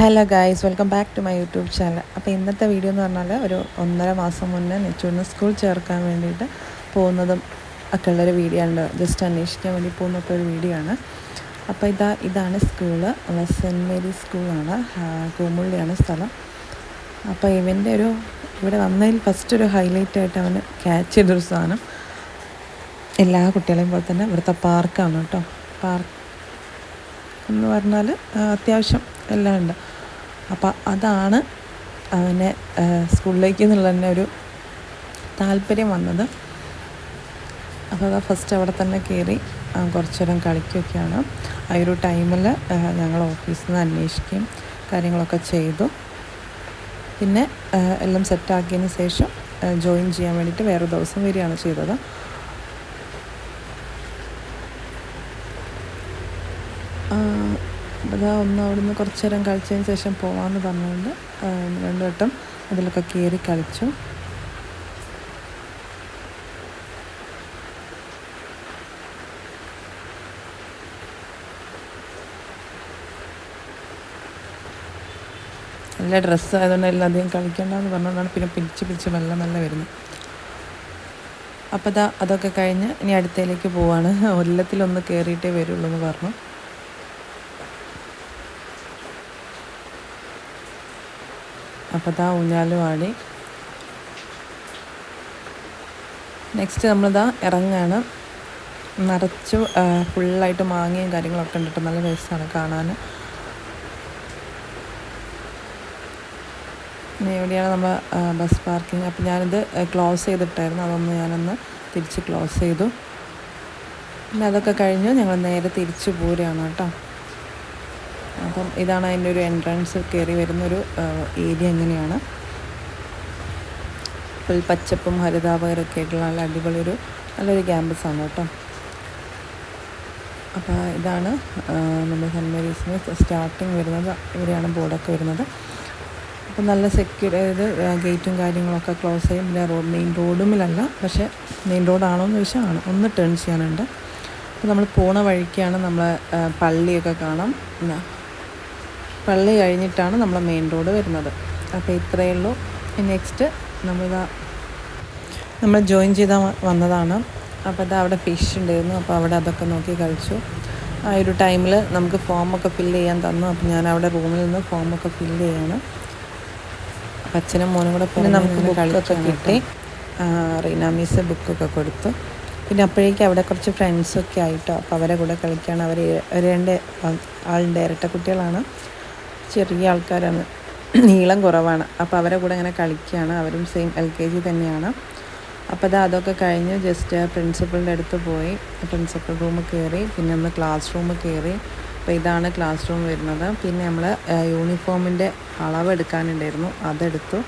Hello guys welcome back to my YouTube channel അപ്പോൾ ഇന്നത്തെ video എന്ന് പറഞ്ഞാൽ ഒരു ഒന്നര മാസം മുന്നേ നെച്ചൂരിന് സ്കൂൾ ചേർക്കാൻ വേണ്ടിയിട്ട് പോകുന്നതും ഒക്കെ ഉള്ളൊരു വീഡിയോ ആണ്. ജസ്റ്റ് അന്വേഷിക്കാൻ വേണ്ടി പോകുന്നൊക്കെ ഒരു വീഡിയോ ആണ്. അപ്പോൾ ഇതാ ഇതാണ് സ്കൂൾ സെന്റ് മേരി സ്കൂളാണ് കൂമുള്ളിയാണ് സ്ഥലം. അപ്പോൾ ഇവന്റെ ഒരു ഇവിടെ വന്നതിൽ ഫസ്റ്റ് ഒരു ഹൈലൈറ്റ് ആയിട്ട് അവന് ക്യാച്ച് ചെയ്തൊരു സാധനം. എല്ലാ കുട്ടികളെയും പോലെ തന്നെ ഇവിടുത്തെ പാർക്കാണ് കേട്ടോ. പാർക്ക് എന്ന് പറഞ്ഞാൽ അത്യാവശ്യം എല്ലാം ഉണ്ട്. അപ്പം അതാണ് അവനെ സ്കൂളിലേക്ക് എന്നുള്ള തന്നെ ഒരു താല്പര്യം വന്നത്. അപ്പോൾ അതാ ഫസ്റ്റ് അവിടെ തന്നെ കയറി കുറച്ച് നേരം കളിക്കുകയൊക്കെയാണ് ആ ഒരു ടൈമിൽ ഞങ്ങൾ ഓഫീസിൽ നിന്ന് അന്വേഷിക്കുകയും കാര്യങ്ങളൊക്കെ ചെയ്തു. പിന്നെ എല്ലാം സെറ്റാക്കിയതിന് ശേഷം ജോയിൻ ചെയ്യാൻ വേണ്ടിയിട്ട് വേറെ ദിവസം വരികയാണ് ചെയ്തത്. അതാ ഒന്ന് അവിടുന്ന് കുറച്ച് നേരം കളിച്ചതിന് ശേഷം പോകാമെന്ന് പറഞ്ഞുകൊണ്ട് രണ്ടു വട്ടം അതിലൊക്കെ കയറി കളിച്ചു. നല്ല ഡ്രസ്സ് ആയതുകൊണ്ട് എല്ലാം അധികം കളിക്കേണ്ടെന്ന് പറഞ്ഞുകൊണ്ടാണ് പിന്നെ പിടിച്ച് പിടിച്ച് മെല്ലെ മെല്ലെ വരുന്നത്. അപ്പോൾ അതാ അതൊക്കെ കഴിഞ്ഞ് ഇനി അടുത്തയിലേക്ക് പോവാണ്. ഒല്ലത്തിലൊന്ന് കയറിയിട്ടേ വരുള്ളൂ എന്ന് പറഞ്ഞു. അപ്പോൾ അതാ ഊഞ്ഞാലും ആടി നെക്സ്റ്റ് നമ്മളിതാ ഇറങ്ങാണ്. നിറച്ചു ഫുള്ളായിട്ട് മാങ്ങയും കാര്യങ്ങളൊക്കെ ഉണ്ടിട്ട് നല്ല രസമാണ് കാണാൻ എവിടെയാണ് നമ്മൾ ബസ് പാർക്കിംഗ് അപ്പം ഞാനിത് ക്ലോസ് ചെയ്തിട്ടായിരുന്നു. അതൊന്ന് ഞാനൊന്ന് തിരിച്ച് ക്ലോസ് ചെയ്തു. പിന്നെ അതൊക്കെ കഴിഞ്ഞ്. ഞങ്ങൾ നേരെ തിരിച്ച് പോരുകയാണ് കേട്ടോ. അപ്പം ഇതാണ് അതിന്റെ ഒരു എൻട്രൻസ് കയറി വരുന്നൊരു ഏരിയ എങ്ങനെയാണ്. ഫുൾ പച്ചപ്പും ഹരിതാപകരൊക്കെ ആയിട്ടുള്ള നല്ല അടിപൊളി ഒരു നല്ലൊരു ക്യാമ്പസാണ് കേട്ടോ. അപ്പോൾ ഇതാണ് നമ്മുടെ സെന്റ് മേരീസിന് സ്റ്റാർട്ടിങ് വരുന്നത്. ഇവിടെയാണ് ബോർഡൊക്കെ വരുന്നത്. അപ്പോൾ നല്ല സെക്യൂർ അതായത് ഗേറ്റും കാര്യങ്ങളൊക്കെ ക്ലോസ് ചെയ്യും. പിന്നെ റോഡ് മെയിൻ റോഡുമിലല്ല പക്ഷേ മെയിൻ റോഡാണോ എന്ന് ചോദിച്ചാൽ ആണ്. ഒന്ന് ടേൺ ചെയ്യാനുണ്ട്. അപ്പോൾ നമ്മൾ പോണ വഴിക്കാണ് നമ്മൾ പള്ളിയൊക്കെ കാണാം. പള്ളി കഴിഞ്ഞിട്ടാണ് നമ്മൾ മെയിൻ റോഡ് വരുന്നത്. അപ്പോൾ ഇത്രയേ ഉള്ളൂ. നെക്സ്റ്റ് നമ്മളിതാ നമ്മൾ ജോയിൻ ചെയ്താൽ വന്നതാണ്. അപ്പോൾ അത് അവിടെ ഫിഷ് ഉണ്ടായിരുന്നു. അപ്പോൾ അവിടെ അതൊക്കെ നോക്കി കഴിച്ചു. ആ ഒരു ടൈമിൽ നമുക്ക് ഫോമൊക്കെ ഫില്ല് ചെയ്യാൻ തന്നു. അപ്പോൾ ഞാൻ അവിടെ റൂമിൽ നിന്ന് ഫോമൊക്കെ ഫില്ല് ചെയ്യാണ്. അച്ഛനും മോനും കൂടെ പിന്നെ നമുക്ക് കളിക്കൊക്കെ കിട്ടി. റീന മിസ് ബുക്കൊക്കെ കൊടുത്തു. പിന്നെ അപ്പോഴേക്കും അവിടെ കുറച്ച് ഫ്രണ്ട്സൊക്കെ ആയിട്ടോ. അപ്പോൾ അവരെ കൂടെ കളിക്കുകയാണ് അവർ രണ്ട് ആളുടെ ഇരട്ട കുട്ടികളാണ്. ചെറിയ ആൾക്കാരാണ്. നീളം കുറവാണ്. അപ്പോൾ അവരെ കൂടെ ഇങ്ങനെ കളിക്കുകയാണ് അവരും സെയിം എൽ കെ ജി തന്നെയാണ്. അപ്പോൾ അത് അതൊക്കെ കഴിഞ്ഞ് ജസ്റ്റ് പ്രിൻസിപ്പളിന്റെ അടുത്ത് പോയി. പ്രിൻസിപ്പൽ റൂം കയറി പിന്നെ ഒന്ന് ക്ലാസ് റൂം കയറി അപ്പോൾ ഇതാണ് ക്ലാസ് റൂം വരുന്നത്. പിന്നെ നമ്മൾ യൂണിഫോമിന്റെ അളവ് എടുക്കാനുണ്ടായിരുന്നു അതെടുത്തു.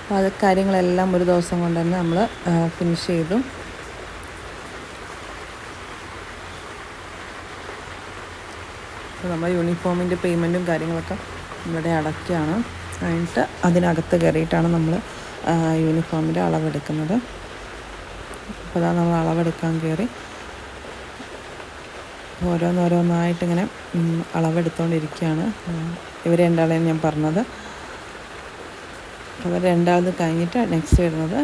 അപ്പോൾ അത് കാര്യങ്ങളെല്ലാം ഒരു ദിവസം കൊണ്ട് തന്നെ നമ്മൾ ഫിനിഷ് ചെയ്തു. അപ്പോൾ നമ്മൾ യൂണിഫോമിന്റെ പേയ്മെന്റും കാര്യങ്ങളൊക്കെ ഇവിടെ അടയ്ക്കുകയാണ്. കഴിഞ്ഞിട്ട് അതിനകത്ത് കയറിയിട്ടാണ് നമ്മൾ യൂണിഫോമിന്റെ അളവെടുക്കുന്നത്. അപ്പോൾ അതാണ് നമ്മൾ അളവെടുക്കാൻ കയറി. ഓരോന്നോരോന്നായിട്ടിങ്ങനെ അളവെടുത്തുകൊണ്ടിരിക്കുകയാണ് ഇവർ രണ്ടാളെയും ഞാൻ പറഞ്ഞത്. അവർ രണ്ടാമത് കഴിഞ്ഞിട്ട് നെക്സ്റ്റ് വരുന്നത്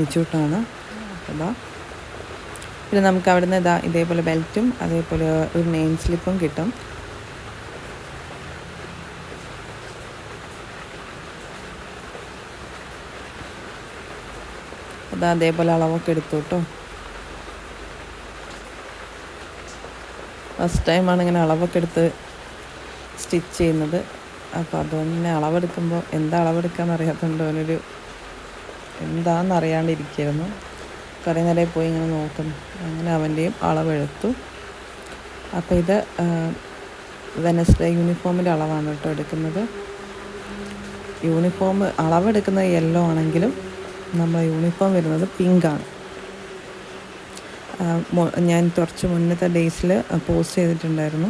നിച്ചൂട്ടാണ്. അപ്പോൾ പിന്നെ നമുക്ക് അവിടുന്ന് ഇതാ ഇതേപോലെ ബെൽറ്റും അതേപോലെ ഒരു നെയിം സ്ലിപ്പും കിട്ടും. അതാ അതേപോലെ അളവൊക്കെ എടുത്തു കേട്ടോ. ഫസ്റ്റ് ടൈമാണ് ഇങ്ങനെ അളവൊക്കെ എടുത്ത് സ്റ്റിച്ച് ചെയ്യുന്നത്. അപ്പോൾ അതുകൊണ്ട് അളവെടുക്കുമ്പോൾ എന്താ അളവെടുക്കാന്ന് അറിയാത്തതുകൊണ്ട് അവനൊരു എന്താണെന്ന് അറിയാണ്ടിരിക്കുകയായിരുന്നു കുറേ നേരം പോയി ഇങ്ങനെ നോക്കുന്നു. അങ്ങനെ അവന്റെയും അളവെടുത്തു. അപ്പോൾ ഇത് വെനസ്ഡേ യൂണിഫോമിന്റെ അളവാണ് കേട്ടോ എടുക്കുന്നത്. യൂണിഫോം അളവെടുക്കുന്നത് യെല്ലോ ആണെങ്കിലും നമ്മൾ യൂണിഫോം വരുന്നത് പിങ്കാണ് ഞാൻ കുറച്ച് മുന്നത്തെ ഡേയ്സിൽ പോസ്റ്റ് ചെയ്തിട്ടുണ്ടായിരുന്നു.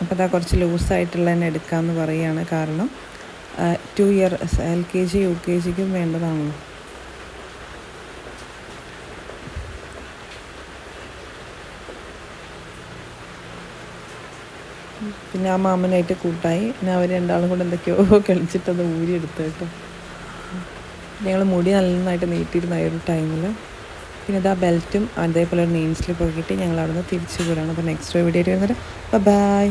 അപ്പോൾ അതാ കുറച്ച് ലൂസായിട്ടുള്ള തന്നെ എടുക്കാമെന്ന് പറയുകയാണ് കാരണം. Two year L K G U K ജിക്കും വേണ്ടതാണല്ലോ പിന്നെ ആ മാമനായിട്ട് കൂട്ടായി. പിന്നെ അവർ രണ്ടാളും കൂടെ എന്തൊക്കെയോ കളിച്ചിട്ട് അത് ഊരിയെടുത്തു കേട്ടോ. ഞങ്ങൾ മുടി നന്നായിട്ട് നീട്ടിയിരുന്ന ആ ഒരു ടൈമിൽ പിന്നെ ഇതാ ബെൽറ്റും അതേപോലെ ഒരു നെയിം സ്ലിപ്പൊക്കെ കിട്ടി ഞങ്ങൾ അവിടെ നിന്ന് തിരിച്ചു പോരാണ് അപ്പോൾ നെക്സ്റ്റ് വീഡിയോ വരുന്നത് ബൈ